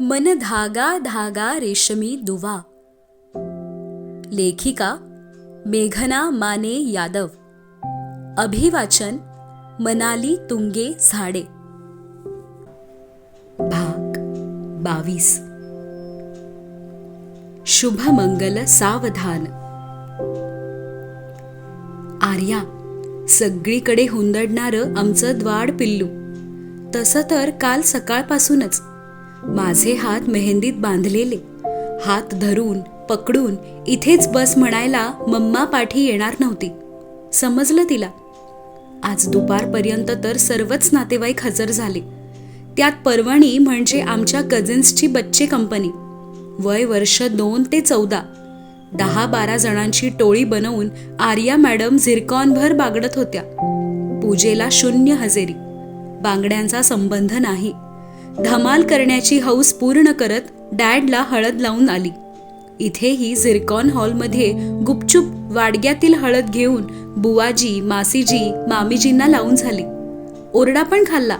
मन धागा धागा रेशमी दुवा. लेखिका मेघना माने यादव. अभिवाचन मनाली तुंगे झाडे. भाग बावीस. शुभमंगल सावधान. आर्या सगळीकडे हुंदडणारं आमचं द्वाड पिल्लू. तसं तर काल सकाळपासूनच. माझे हात मेहंदीत बांधलेले. हात धरून पकडून इथेच बस म्हणायला मम्मा पाठी येणार नव्हती. समजलं तिला. आज दुपारपर्यंत तर सर्वच नातेवाईक हजर झाले. त्यात पर्वणी म्हणजे आमच्या कझिन्सची बच्चे कंपनी. वय वर्ष दोन ते चौदा. दहा बारा जणांची टोळी बनवून आर्या मॅडम झिरकॉनभर बागडत होत्या. पूजेला शून्य हजेरी. बांगड्यांचा संबंध नाही. धमाल करण्याची हौस पूर्ण करत डॅडला हळद लावून आली. इथेही झिरकॉन हॉलमध्ये गुपचूप वाडग्यातील हळद घेऊन बुवाजी मासीजी मामीजींना लावून झाली. ओरडा पण खाल्ला.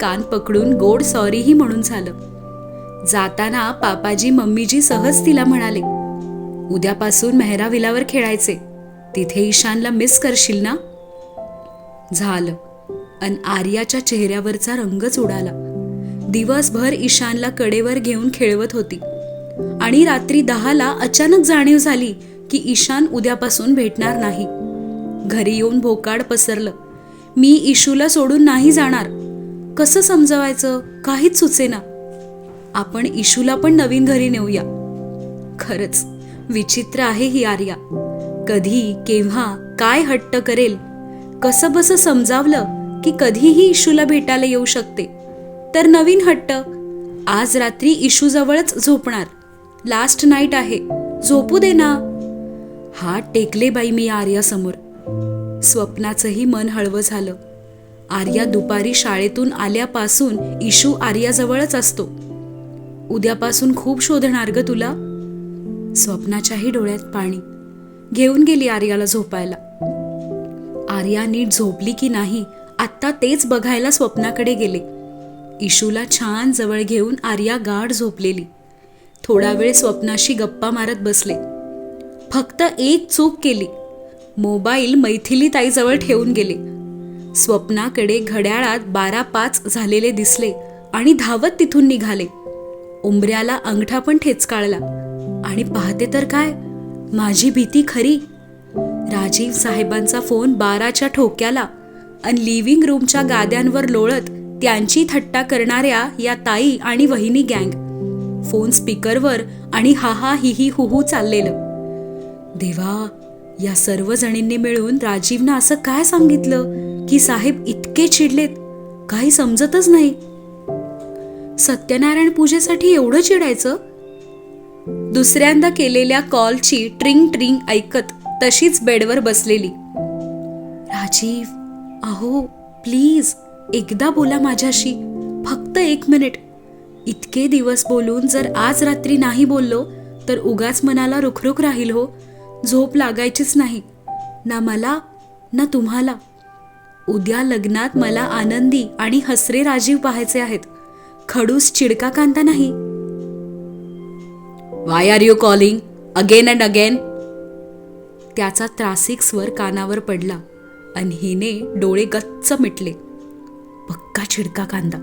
कान पकडून गोड सॉरीही म्हणून झालं. जाताना पापाजी मम्मीजी सहज तिला म्हणाले उद्यापासून मेहराविलावर खेळायचे. तिथे ईशानला मिस करशील ना? झालं. अन आर्याच्या चेहऱ्यावरचा रंगच उडाला. दिवसभर ईशानला कडेवर घेऊन खेळवत होती. आणि रात्री दहाला अचानक जाणीव झाली की ईशान उद्यापासून भेटणार नाही. घरी येऊन भोकाड पसरलं. मी इशूला सोडून नाही जाणार. कसं समजवायचं? काहीच सुचेना. आपण इशूला पण नवीन घरी नेऊया. खरंच विचित्र आहे ही आर्या. कधी केव्हा काय हट्ट करेल? कसं बसं समजावलं की कधीही इशूला भेटायला येऊ शकते? तर नवीन हट्ट. आज रात्री इशू जवळच झोपणार. लास्ट नाईट आहे. झोपू दे ना. हात टेकले बाई मी आर्यासमोर. स्वप्नाचंही मन हळवं झालं. आर्या दुपारी शाळेतून आल्यापासून इशू आर्याजवळच असतो. उद्यापासून खूप शोधणार ग तुला. स्वप्नाच्याही डोळ्यात पाणी. घेऊन गेली आर्याला झोपायला. आर्या नीट झोपली की नाही आत्ता तेच बघायला स्वप्नाकडे गेले. इशूला छान जवळ घेऊन आर्या गाढ झोपलेली. थोडा वेळ स्वप्नाशी गप्पा मारत बसले. फक्त एक चूक केली. मोबाईल मैथिली ताईजवळ ठेवून गेले. स्वप्नाकडे घड्याळात बारा पाच झालेले दिसले आणि धावत तिथून निघाले. उंबऱ्याला अंगठा पण ठेचकाळला आणि पाहते तर काय? माझी भीती खरी. राजीव साहेबांचा फोन बाराच्या ठोक्याला आणि लिव्हिंग रूमच्या गाद्यांवर लोळत त्यांची थट्टा करणाऱ्या या ताई आणि वहिनी गँग. फोन स्पीकरवर आणि हा हा ही ही हु हु चाललेलं. देवा या सर्व जणींनी मिळून राजीवनं असं काय सांगितलं? की साहेब इतके चिडलेत. काही समजतच नाही. सत्यनारायण पूजेसाठी एवढं चिडायचं? दुसऱ्यांदा केलेल्या कॉलची ट्रिंग ट्रिंग ऐकत तशीच बेडवर बसलेली. राजीव अहो प्लीज. एकदा बोला माझ्याशी फक्त एक मिनिट. इतके दिवस बोलून जर आज रात्री नाही बोललो तर उगाच मनाला रुखरुख राहील हो. झोप लागायचीच नाही. ना मला ना तुम्हाला. उद्या लग्नात मला आनंदी आणि हसरे राजीव पाहायचे आहेत. खडूस चिडका कांता नाही. Why are you calling again and again त्याचा त्रासिक स्वर कानावर पडला आणि हिने डोळे गच्च मिटले. पक्का चिडका कांदा.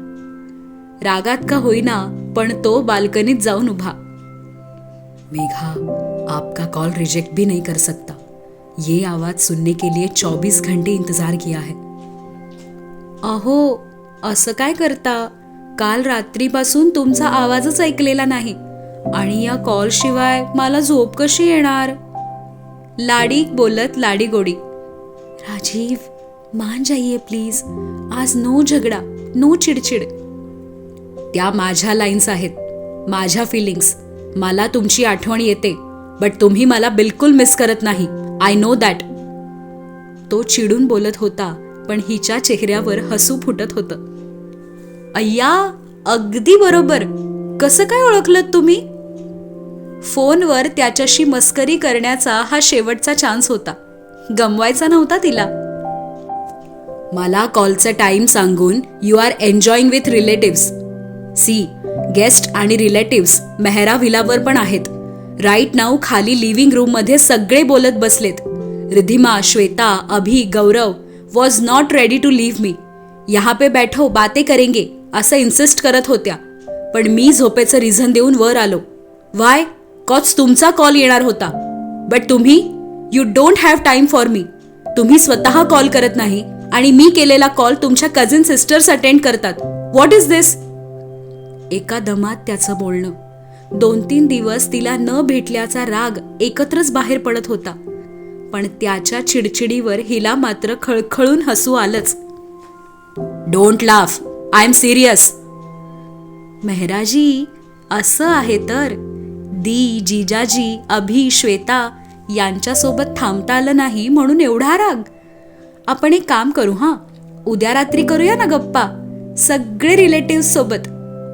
रागात का होईना पण तो बाल्कनीत जाऊन उभा. मेघा आपका कॉल रिजेक्ट भी नहीं कर सकता. ये आवाज सुनने के लिए 24 घंटे इंतजार किया है. अहो असं काय करता? काल रात्रीपासून तुमचा आवाजच ऐकलेला नाही. आणि या कॉल शिवाय मला झोप कशी येणार? लाडी बोलत लाडी गोडी राजीव मान जाइए प्लीज आज नो झगडा नो चिडचिड. त्या माझ्या लाईन्स आहेत माझ्या फिलिंग्स मला तुमची आठवण येते बट तुम्ही मला बिलकुल मिस करत नाही. आय नो दॅट तो चिडून बोलत होता पण हिच्या चेहऱ्यावर हसू फुटत होतं. अय्या अगदी बरोबर. कसं काय ओळखलं तुम्ही? फोनवर त्याच्याशी मस्करी करण्याचा हा शेवटचा चान्स होता. गमवायचा नव्हता तिला. मला कॉलचा टाइम सांगून you are enjoying with relatives. See guest आणि रिलेटिव्स मेहरा व्हिलावर पण आहेत. राईट नाऊ खाली लिव्हिंग रूममध्ये सगळे बोलत बसलेत. Ridhima Shweta Abhi Gaurav was not ready to leave मी यहाँ पे बैठो बाते करेंगे असं इन्सिस्ट करत होत्या. पण मी झोपेचं रिझन देऊन वर आलो. वाय कॉच तुमचा कॉल येणार होता. बट तुम्ही? You don't have time for me तुम्ही स्वतः कॉल करत नाही. आणि मी केलेला कॉल तुमच्या कझिन सिस्टर्स अटेंड करतात. व्हॉट इज दिस एका दमात त्याचं बोलणं. दोन तीन दिवस तिला न भेटल्याचा राग एकत्रच बाहेर पडत होता. पण त्याच्या चिडचिडीवर हिला मात्र खळखळून हसू आलंच. Don't laugh I am serious Mehraji असं आहे तर दी जिजाजी अभि श्वेता यांच्यासोबत थांबता आलं नाही म्हणून एवढा राग. आपण एक काम करू हां? उद्या रात्री करूया ना गप्पा? सगळे रिलेटिव्ह सोबत.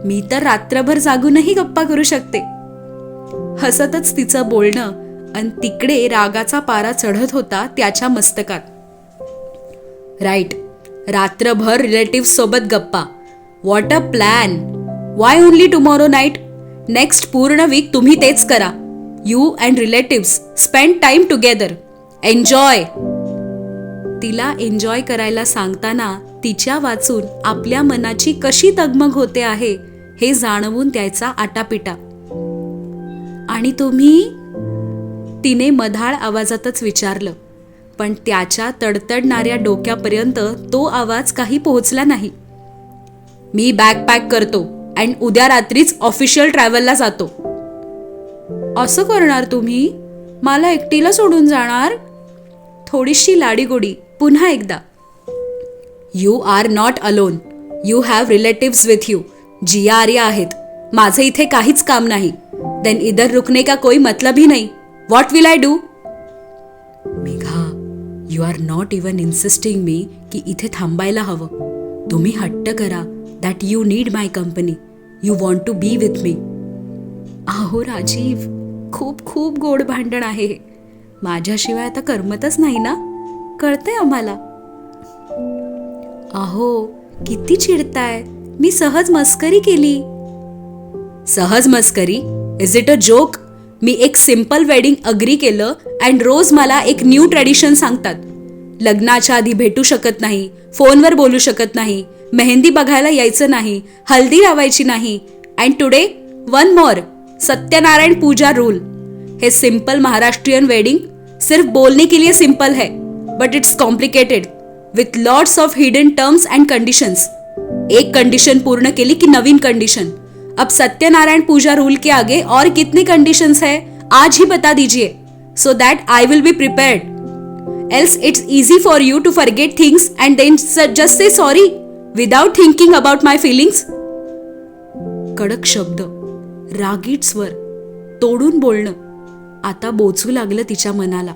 मी तर रात्रभर जागूनही गप्पा करू शकते. हसतच तिचं बोलणं आणि तिकडे रागाचा पारा चढत होता त्याच्या मस्तकात. राईट रात्रभर रिलेटिव्ह सोबत गप्पा. What a plan why only tomorrow night next पूर्ण वीक तुम्ही तेच करा. You and relatives spend time together enjoy तिला एन्जॉय करायला सांगताना तिच्या वाचून आपल्या मनाची कशी तगमग होते आहे हे जाणवून द्यायचा आटापिटा. आणि तुम्ही? तिने मधाळ आवाजातच विचारलं पण त्याच्या तडतडणाऱ्या डोक्यापर्यंत तो आवाज काही पोहोचला नाही. मी बॅग पॅक करतो अँड उद्या रात्रीच ऑफिशियल ट्रॅव्हलला जातो. असं करणार तुम्ही? मला एकटीला सोडून जाणार? थोडीशी लाडीगोडी पुन्हा एकदा. You are not alone you have relatives with you Jiya Arya आहेत. माझे इथे काहीच काम नाही. देन इधर रुकने का कोई मतलब ही नाही. What will I do Megha you are not even insisting me की इथे थांबायला हवं. तुम्ही हट्ट करा that you need my company you want to be with me अहो राजीव खूप खूप गोड भांडण आहे माझ्याशिवाय आता करमतच नाही ना? कळतंय आम्हाला? अहो किती चिडताय. मी सहज मस्करी केली. सहज मस्करी? इज इट अ जोक मी एक सिंपल वेडिंग अग्री केलं अँड रोज मला एक न्यू ट्रेडिशन सांगतात. लग्नाच्या आधी भेटू शकत नाही फोनवर बोलू शकत नाही मेहंदी बघायला यायचं नाही हल्दी लावायची नाही. And today one more Satyanarayan Pooja rule हे सिंपल महाराष्ट्रीयन वेडिंग सिर्फ बोलने के लिए सिंपल है. But it's complicated with lots of hidden terms and conditions एक कंडीशन पूर्ण केली की नवीन कंडीशन अब सत्यनारायण पूजा रूल के आगे और कितने कंडीशंस है आज ही बता दीजिए. So that I will be prepared else it's easy for you to forget things and then just say sorry without thinking about my feelings कडक शब्द. रागीट स्वर. तोडून बोलणं. आता बोचू लागलं तिच्या मनाला.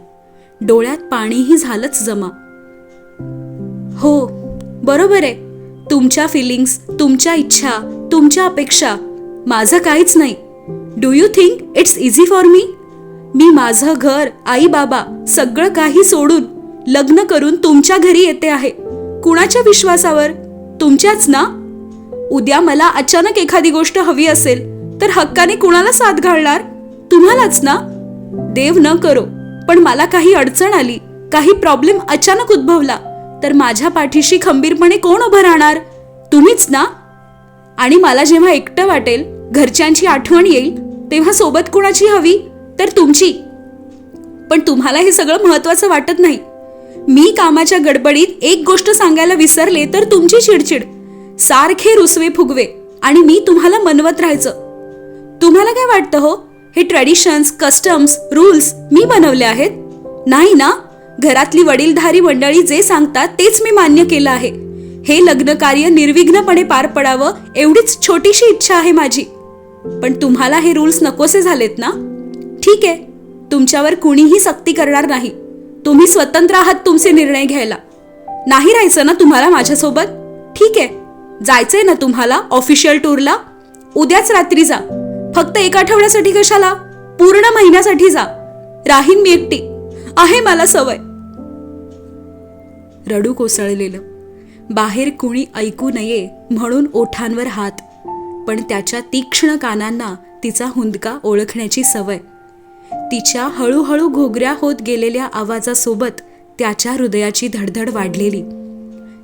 डोळ्यात पाणीही झालंच जमा. हो बरोबर आहे. तुमच्या फिलिंग्स तुमच्या इच्छा तुमच्या अपेक्षा माझं काहीच नाही. Do you think it's easy for me मी माझं घर आई बाबा सगळं काही सोडून लग्न करून तुमच्या घरी येते आहे. कुणाच्या विश्वासावर? तुमच्याच ना? उद्या मला अचानक एखादी गोष्ट हवी असेल तर हक्काने कुणाला साथ घालणार? तुम्हालाच ना? देव न करो. पण मला काही अडचण आली काही प्रॉब्लेम अचानक उद्भवला. तर माझ्या पाठीशी खंबीरपणे कोण उभं राहणार? तुम्हीच ना? आणि मला जेव्हा एकटं वाटेल घरच्यांची आठवण येईल तेव्हा सोबत कुणाची हवी? तर तुमची. पण तुम्हाला हे सगळं महत्वाचं वाटत नाही. मी कामाच्या गडबडीत एक गोष्ट सांगायला विसरले तर तुमची चिडचिड. सारखे रुसवे फुगवे. आणि मी तुम्हाला मनवत राहायचं. तुम्हाला काय वाटतं हो? हे ट्रेडिशन्स कस्टम्स रूल्स मी बनवले आहेत. नाही ना? घरातली वडीलधारी मंडळी जे सांगतात तेच मी मान्य केलं आहे. हे लग्न कार्य निर्विघ्नपणे पार पडावं एवढीच छोटीशी इच्छा आहे माझी. पण तुम्हाला हे रूल्स नकोसे झालेत ना? ठीक आहे. तुमच्यावर कुणीही सक्ती करणार नाही. तुम्ही स्वतंत्र आहात तुमचे निर्णय घ्यायला. नाही राहायचं ना तुम्हाला माझ्यासोबत? ठीक आहे. जायचंय ना तुम्हाला ऑफिशियल टूरला उद्याच रात्री जा. फक्त एक आठवड्यासाठी कशाला? पूर्ण महिन्यासाठी जा. राहीन मी एकटी. आहे मला सवय. रडू कोसळलेलं. बाहेर कुणी ऐकू नये म्हणून ओठांवर हात. पण त्याच्या तीक्ष्ण कानांना तिचा हुंदका ओळखण्याची सवय. तिच्या हळूहळू घोगऱ्या होत गेलेल्या आवाजासोबत त्याच्या हृदयाची धडधड वाढलेली.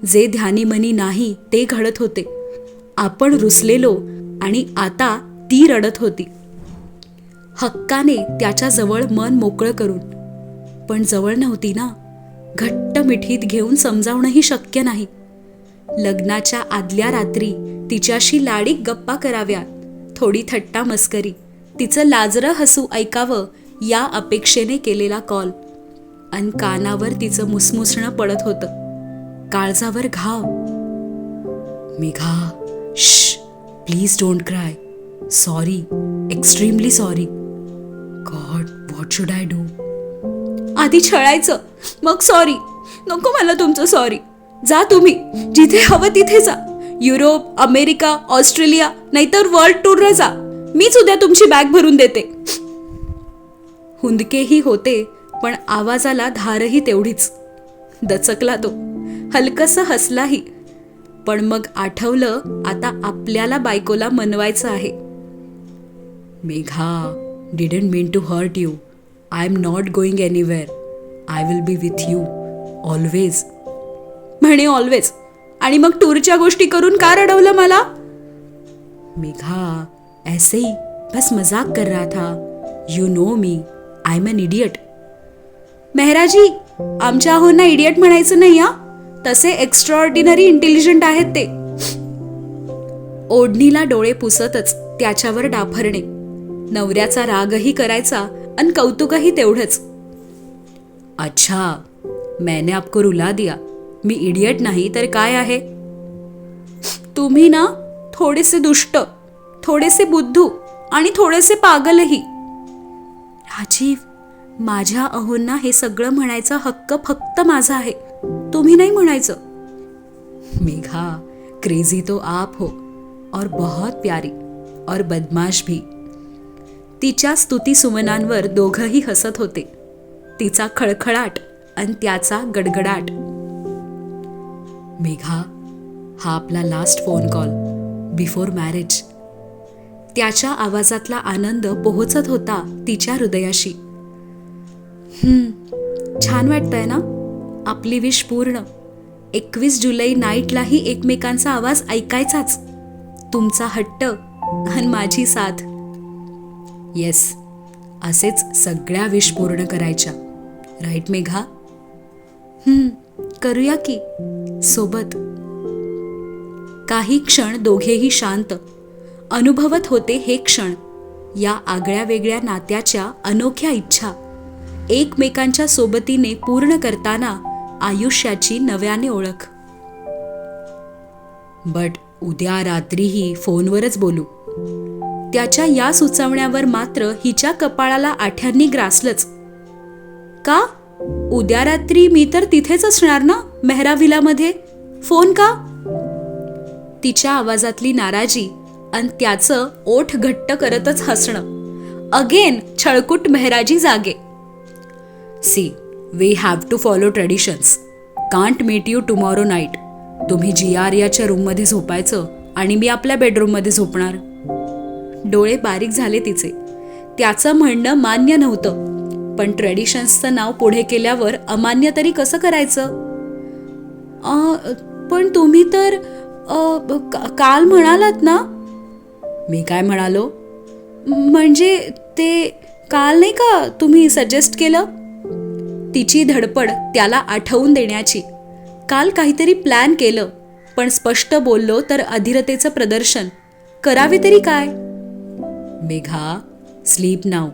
जे ध्यानीमनी नाही ते घडत होते. आपण रुसलेलो आणि आता ती रडत होती. हक्काने त्याच्याजवळ मन मोकळं करून. पण जवळ नव्हती ना. घट्ट मिठीत घेऊन समजावणंही शक्य नाही. लग्नाच्या आदल्या रात्री तिच्याशी लाडीक गप्पा कराव्यात. थोडी थट्टा मस्करी. तिचं लाजरं हसू ऐकावं या अपेक्षेने केलेला कॉल. अन कानावर तिचं मुसमुसणं पडत होतं. काळजावर घाव. मेघा श please don't cry. Sorry extremely sorry. God what should I do आधी छळायचं मग सॉरी. नको मला तुमचं सॉरी. जा तुम्ही जिथे हवं तिथे जा. युरोप अमेरिका ऑस्ट्रेलिया नाहीतर वर्ल्ड टूरला जा. मीच उद्या तुमची बॅग भरून देते. हुंदकेही होते पण आवाजाला धारही तेवढीच. दचकला तो. हलकस हसलाही. पण मग आठवलं आता आपल्याला बायकोला मनवायचं आहे. Megha didn't mean to hurt you I am not going anywhere I will be with you always म्हणे ऑलवेज आणि मग टूरच्या गोष्टी करून का रडवलं मला? मेघा ऐसे ही बस मजाक कर रहा था. You know me I am an idiot Mehraji आमच्या आहोंना इडियट म्हणायचं नाही हा? तसे एक्स्ट्रॉर्डिनरी इंटेलिजंट आहेत ते. ओढणीला डोळे पुसतच त्याच्यावर डाफरणे. नवऱ्याचा रागही करायचा आणि कौतुकही तेवढंच. अच्छा मैंने आपको रुला दिया. मी इडियट नाही तर काय आहे? तुम्ही ना थोडेसे दुष्ट थोडेसे बुद्धू आणि थोडेसे पागलही. राजीव माझ्या अहोंना हे सगळं म्हणायचा हक्क फक्त माझा आहे. तुम्ही नाही म्हणायचं. मेघा क्रेजी तो आप हो और बहुत प्यारी और बदमाश भी. तिच्या स्तुतीसुमनांवर दोघंही हसत होते. तिचा खळखळाट आणि त्याचा गडगडाट. मेघा हा आपला last phone call before marriage त्याच्या आवाजातला आनंद पोहोचत होता तिच्या हृदयाशी. छान वाटतंय ना? आपली विश पूर्ण. एकवीस जुलै नाईटलाही एकमेकांचा आवाज ऐकायचाच. तुमचा हट्ट आणि माझी साथ. येस. असेच सगळ्या विश पूर्ण करायच्या. राईट मेघा? हम्म करूया की. सोबत. काही क्षण दोघेही शांत. अनुभवत होते हे क्षण. या आगळ्या वेगळ्या नात्याच्या अनोख्या इच्छा. एकमेकांच्या सोबतीने पूर्ण करताना आयुष्याची नव्याने ओळख. बट उद्या रात्रीही फोनवरच बोलू. त्याच्या या सुचवण्यावर मात्र हिच्या कपाळाला आठ्यांनी ग्रासलंच. का? उद्या रात्री मी तर तिथेच असणार ना मेहरा विलामध्ये फोन का? तिच्या आवाजातली नाराजी आणि त्याचं ओठ घट्ट करतच हसणं. अगेन छळकुट मेहराजी जागे. See we have to follow traditions can't meet you tomorrow night तुम्ही जी आर याच्या रूममध्ये झोपायचं आणि मी आपल्या बेडरूममध्ये झोपणार. डोळे बारीक झाले तिचे. त्याचं म्हणणं मान्य नव्हतं. पण ट्रेडिशन्सचं नाव पुढे केल्यावर अमान्य तरी कसं करायचं? पण तुम्ही तर का- काल म्हणालात ना? मी काय म्हणालो? म्हणजे ते काल नाही का तुम्ही सजेस्ट केलं? तिची धडपड त्याला आठवून देण्याची. काल काहीतरी प्लॅन केलं पण स्पष्ट बोललो तर अधीरतेचं प्रदर्शन. करावे तरी काय? Megha sleep now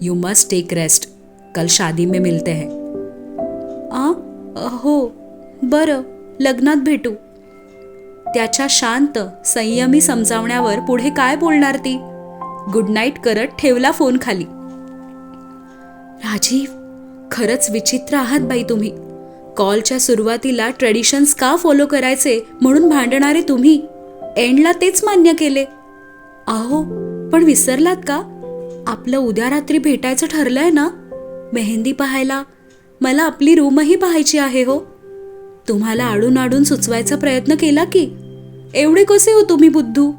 you must take rest कल शादी में मिलते हैं। आ हो बरं लग्नात भेटू. त्याच्या शांत संयमी समजावण्यावर पुढे काय बोलणार ती? गुड नाईट करत ठेवला फोन खाली. राजीव खरंच विचित्र आहात बाई तुम्ही. कॉलच्या सुरुवातीला ट्रेडिशन्स का फॉलो करायचे म्हणून भांडणारे तुम्ही? एंडला तेच मान्य केले. आहो पण विसरलात का? आपलं उद्या रात्री भेटायचं ठरलंय ना? मेहंदी पाहायला. मला आपली रूमही पाहायची आहे हो. तुम्हाला आडून आडून सुचवायचा प्रयत्न केला की? एवढे कसे हो तुम्ही बुद्धू?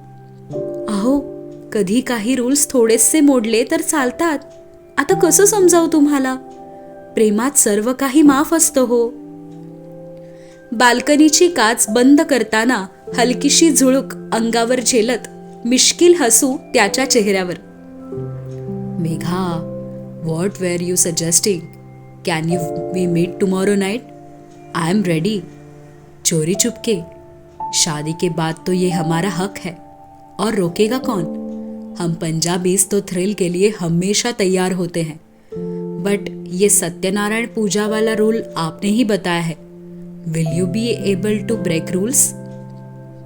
अहो कधी काही रूल्स थोडेसे मोडले तर चालतात. आता कसं समजावू तुम्हाला? प्रेमात सर्व काही माफ असतं हो. बाल्कनीची काच बंद करताना हलकीशी झुळूक अंगावर झेलत मिश्किल हसू त्याच्या चेहऱ्यावर. Megha what were you suggesting can you we meet tomorrow night I am ready चोरी चुपके शादी के बाद तो ये हमारा हक है। और रोकेगा कौन? हम पंजाबीज तो थ्रिल के लिए हमेशा तैयार होते हैं। बट ये सत्यनारायण पूजा वाला रूल आपने ही बताया है। Will you be able to break rules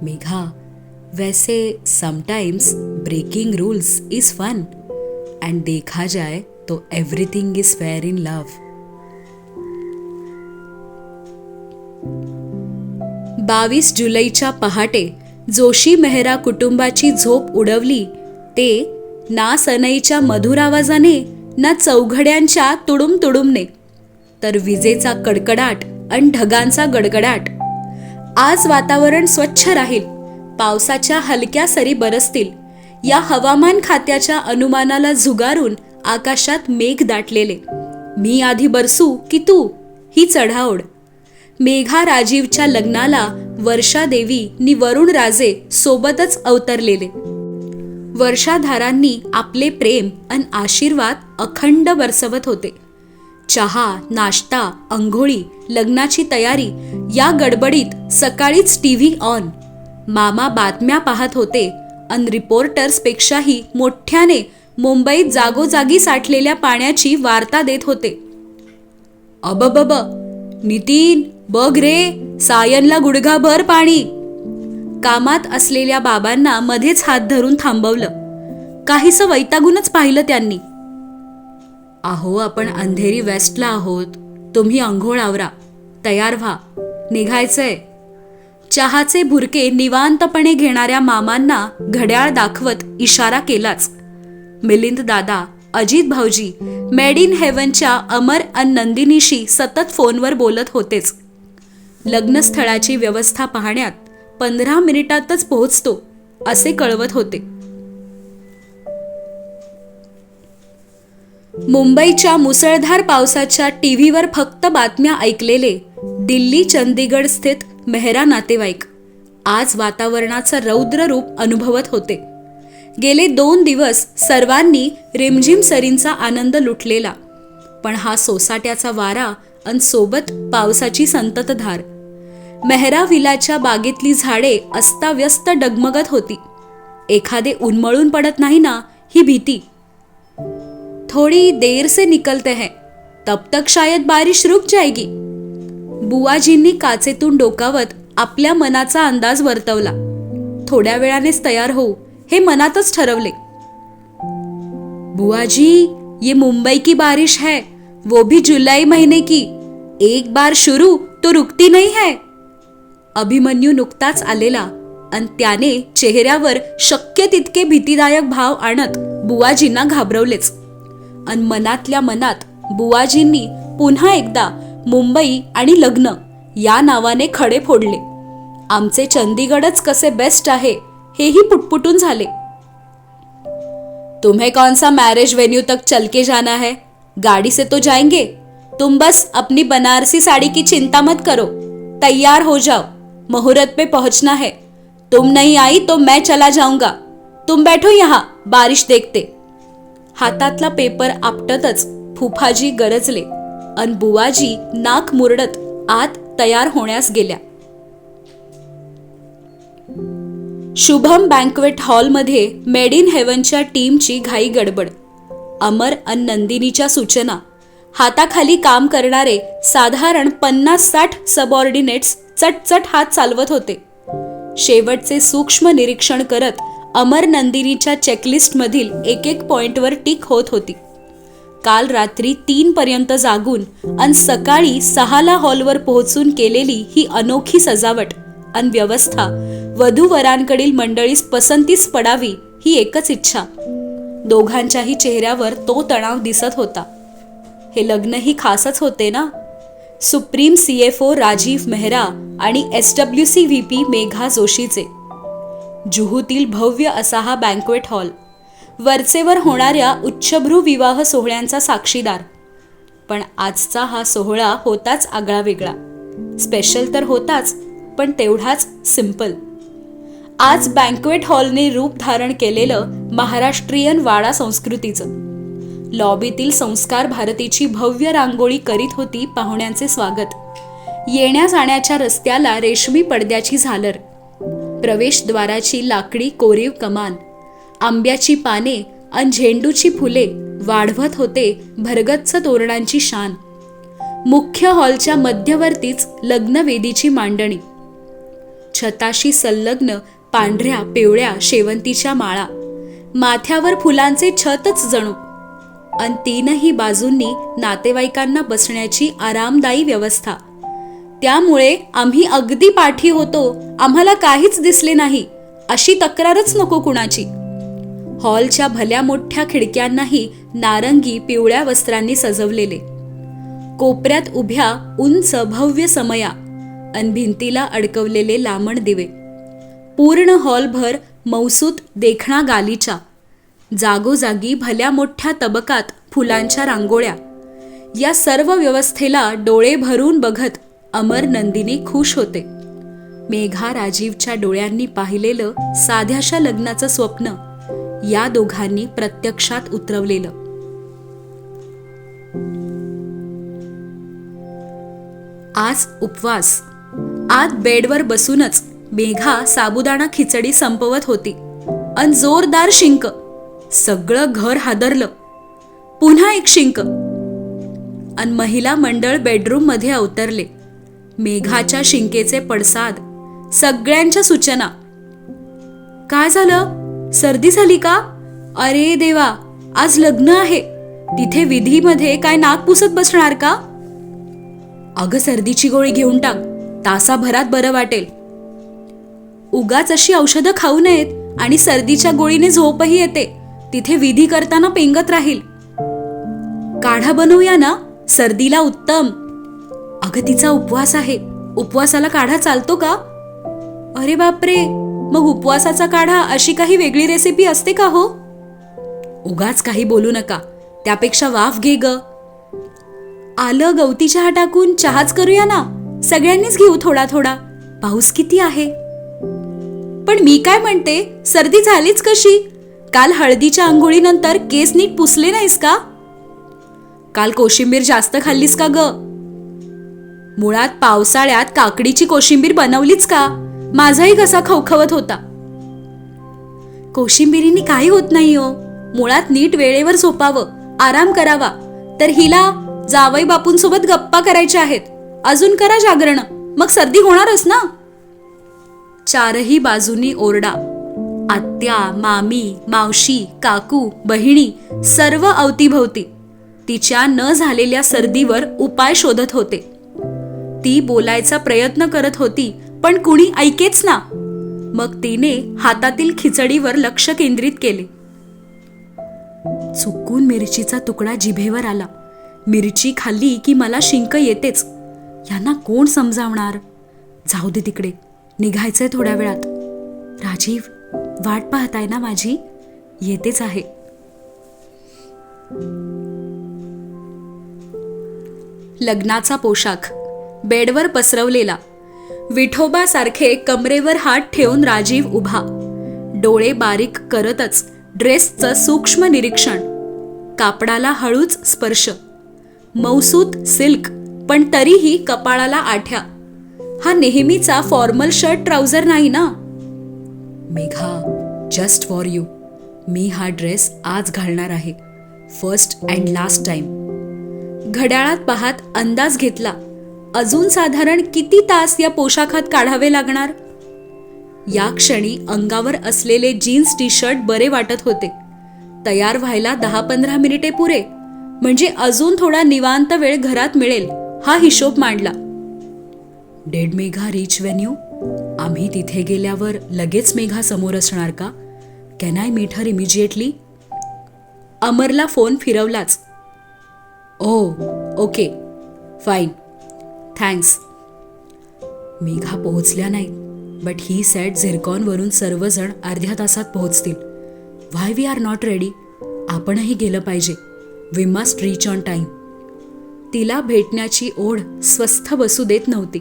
Megha वैसे sometimes breaking rules is fun and देखा जाए तो everything is fair in love बावीस जुलैच्या पहाटे जोशी मेहरा कुटुंबाची झोप उडवली. ते ना सनईच्या मधुर आवाजाने ना चौघड्यांच्या तुडुम तुडुमने. तर विजेचा कडकडाट आणि ढगांचा गडगडाट. आज वातावरण स्वच्छ राहील. पावसाच्या हलक्या सरी बरसतील. या हवामान खात्याच्या अनुमानाला झुगारून आकाशात मेघ दाटलेले. मी आधी बरसू की तू? ही चढाओढ. मेघा राजीवच्या लग्नाला वर्षादेवी नि वरुण राजे सोबतच अवतरलेले. वर्षाधारांनी आपले प्रेम आणि आशीर्वाद अखंड बरसवत होते. चहा नाश्ता अंघोळी लग्नाची तयारी या गडबडीत सकाळीच टीव्ही ऑन. मामा बातम्या पाहत होते. अन रिपोर्टर्सपेक्षाही मोठ्याने मुंबईत जागोजागी साठलेल्या पाण्याची वार्ता देत होते. अबबब नितीन बघ रे सायनला गुडघाभर पाणी. कामात असलेल्या बाबांना मध्येच हात धरून थांबवलं. काहीसं वैतागूनच पाहिलं त्यांनी. आहो आपण अंधेरी वेस्टला आहोत. तुम्ही आंघोळ आवरा. तयार व्हा. निघायचंय. चहाचे भुरके निवांतपणे घेणाऱ्या मामांना घड्याळ दाखवत इशारा केलाच. मिलिंद दादा अजित भाऊजी मेड इन हेवनच्या अमर अन नंदिनीशी सतत फोनवर बोलत होतेच. लग्नस्थळाची व्यवस्था पाहण्यात पंधरा मिनिटातच पोहोचतो असे कळवत होते. मुंबईच्या मुसळधार पावसाच्या टीव्हीवर फक्त बातम्या ऐकलेले दिल्ली चंदीगड स्थित मेहरा नातेवाईक. आज वातावरणाचं रौद्र रूप अनुभवत होते. गेले दोन दिवस सर्वांनी रिमझिम सरींचा आनंद लुटलेला. पण हा सोसाट्याचा वारा अन सोबत पावसाची संततधार. मेहरा विलाच्या बागेतली झाडे अस्ताव्यस्त डगमगत होती. एखादे उन्मळून पडत नाही ना ही भीती. थोड़ी देर से निकलते हैं. तब तक शायद बारिश रुक जाएगी. बुवाजींनी काचेतून डोकावत आपल्या मनाचा अंदाज वर्तवला. थोड्या वेळानेच तयार होऊ हे मनातच ठरवले. बुआजी ये मुंबई की बारिश है वो भी जुलाई महीने की. एक बार शुरू तो रुकती नहीं है. अभिमन्यू नुकताच आलेला आणि त्याने चेहऱ्यावर शक्य तितके भीतीदायक भाव आणत बुवाजींना घाबरवलेच. आणि मनातल्या मनात बुवाजींनी पुन्हा एकदा मुंबई आणि लग्न या नावाने खडे फोडले. आमचे चंदीगडच कसे बेस्ट आहे हेही पुटपुटून झाले. तुम्हें कौन सा मैरिज वेन्यू तक चल के जाना है? गाड़ी से तो जाएंगे. तुम बस अपनी बनारसी साड़ी की चिंता मत करो. तैयार हो जाओ. मुहूर्त पे पहुंचना है. तुम नहीं आई तो मैं चला जाऊंगा. तुम बैठो यहाँ बारिश देखते. हातातला पेपर आपटतच फुफाजी गरजले. अन बुवाजी नाक मुरडत आत तयार होण्यास गेल्या. शुभम बँकवेट हॉलमध्ये मेड इन हेवनच्या टीमची घाई गडबड. अमर अन नंदिनीच्या सूचना. हाताखाली काम करणारे साधारण पन्नास साठ सबऑर्डिनेट्स चटचट हात चालवत होते. शेवटचे सूक्ष्म निरीक्षण करत अमर नंदिनीच्या चेकलिस्टमधील एक एक पॉइंटवर टिक होत होती. काल रात्री तीन पर्यंत जागून अन सकाळी सहाला हॉलवर पोहोचून केलेली ही अनोखी सजावट अन व्यवस्था वधूवरांकडील मंडळीस पसंतीस पडावी ही एकच इच्छा. दोघांच्याही चेहऱ्यावर तो तणाव दिसत होता. हे लग्नही खासच होते ना? Supreme C F O Rajiv Mehra आणि S W C V P Megha जोशीचे. जुहूतील भव्य असा हा बँक्वेट हॉल वरचेवर होणाऱ्या उच्चभ्रू विवाह सोहळ्यांचा साक्षीदार. पण आजचा हा सोहळा होताच आगळा वेगळा. स्पेशल तर होताच पण तेवढाच सिंपल आज बँक्वेट हॉलने रूप धारण केलेलं महाराष्ट्रीयन वाडा संस्कृतीचं. लॉबीतील संस्कार भारतीची भव्य रांगोळी करीत होती पाहुण्यांचे स्वागत. येण्या जाण्याच्या रस्त्याला रेशमी पडद्याची झालर. प्रवेशद्वाराची लाकडी कोरीव कमान. आंब्याची पाने अन झेंडूची फुले वाढवत होते भरगच्च तोरणांची शान. मुख्य हॉलच्या मध्यवर्तीच लग्नवेदीची मांडणी. छताशी संलग्न पांढऱ्या पिवळ्या शेवंतीच्या माळा. माथ्यावर फुलांचे छतच जणू. अन तीनही बाजूंनी नातेवाईकांना बसण्याची आरामदायी व्यवस्था. त्यामुळे आम्ही अगदी पाठी होतो आम्हाला काहीच दिसले नाही अशी तक्रारच नको कुणाची. हॉलच्या भल्या मोठ्या खिडक्यांनाही नारंगी पिवळ्या वस्त्रांनी सजवलेले. कोपऱ्यात उभ्या उंच भव्य समया अन भिंतीला अडकवलेले लामण दिवे. पूर्ण हॉलभर मौसूत देखणा गालीच्या जागोजागी भल्या मोठ्या तबकात फुलांच्या रांगोळ्या. या सर्व व्यवस्थेला डोळे भरून बघत अमर नंदिनी खुश होते. मेघा राजीवच्या डोळ्यांनी पाहिलेलं साध्याशा लग्नाचं स्वप्न या दोघांनी प्रत्यक्षात उतरवलेलं. आज उपवास. आत बेडवर बसूनच मेघा साबुदाणा खिचडी संपवत होती. अन जोरदार शिंक. सगळं घर हादरलं. पुन्हा एक शिंक. अन महिला मंडळ बेडरूममध्ये अवतरले. मेघाच्या शिंकेचे पडसाद. सगळ्यांच्या सूचना. काय झालं? सर्दी झाली का? अरे देवा आज लग्न आहे. तिथे विधीमध्ये काय नाक पुसत बसणार का? अगं सर्दीची गोळी घेऊन टाक. तासाभरात बरं वाटेल. उगाच अशी औषधं खाऊ नयेत आणि सर्दीच्या गोळीने झोपही येते. तिथे विधी करताना पेंगत राहील. काढा बनवूया ना सर्दीला उत्तम. अगं तिचा उपवास आहे. उपवासाला काढा चालतो का? अरे बापरे! मग उपवासाचा काढा अशी काही वेगळी रेसिपी असते का हो? उगाच काही बोलू नका. त्यापेक्षा वाफ घे ग. आलं गवती चहा टाकून चहाच करूया ना? सगळ्यांनीच घेऊ थोडा थोडा. पाऊस किती आहे? पण मी काय म्हणते? सर्दी झालीच कशी? काल हळदीच्या आंघोळीनंतर केस नीट पुसले नाहीस का? काल कोशिंबीर जास्त खाल्लीस का ग? मुळात पावसाळ्यात काकडीची कोशिंबीर बनवलीच का? माझाही कसा खवखवत होता. कोशिंबिरीनी काही होत नाही हो. मुळात नीट वेळेवर झोपावं आराम करावा. तर हिला जावई बापूंसोबत गप्पा करायच्या आहेत. अजून करा जागरण. मग सर्दी होणारच ना? चारही बाजूनी ओरडा. आत्या मामी मावशी काकू बहिणी सर्व अवतीभवती. तिच्या न झालेल्या सर्दीवर उपाय शोधत होते. ती बोलायचा प्रयत्न करत होती पण कुणी ऐकेच ना. मग तिने हातातील खिचडीवर लक्ष केंद्रित केले. चुकून मिरचीचा तुकडा जिभेवर आला. मिरची खाल्ली की मला शिंक येतेच. यांना कोण समजावणार? जाऊ दे तिकडे. निघायचंय थोड्या वेळात. राजीव वाट पाहताय ना माझी? येतेच आहे. लग्नाचा पोशाख. बेडवर पसरवलेला. विठोबासारखे कमरेवर हात ठेवून राजीव उभा. डोळे बारीक करतच ड्रेसचं सूक्ष्म निरीक्षण. कापडाला हळूच स्पर्श. मौसूत सिल्क पण तरीही कपाळाला आठ्या. हा नेहमीचा फॉर्मल शर्ट ट्राउझर नाही ना? मेघा जस्ट फॉर यू मी हा ड्रेस आज घालणार आहे. फर्स्ट अँड लास्ट टाइम घड्याळात पाहत अंदाज घेतला. अजून साधारण किती तास या पोशाखात काढावे लागणार? या क्षणी अंगावर असलेले जीन्स टी शर्ट बरे वाटत होते. तयार व्हायला दहा पंधरा मिनिटे पुरे. म्हणजे अजून थोडा निवांत वेळ घरात मिळेल हा हिशोब मांडला. Did Megha reach venue? आम्ही तिथे गेल्यावर लगेच मेघा समोर असणार का? Can I meet her immediately? अमरला phone फिरवलाच. Oh okay. Fine. Thanks Megha पोहोचल्या नाही बट ही सॅट झिरकॉनवरून सर्वजण अर्ध्या तासात पोहोचतील. Why we are not ready आपणही गेलं पाहिजे. We must reach on time तिला भेटण्याची ओढ स्वस्थ बसू देत नव्हती.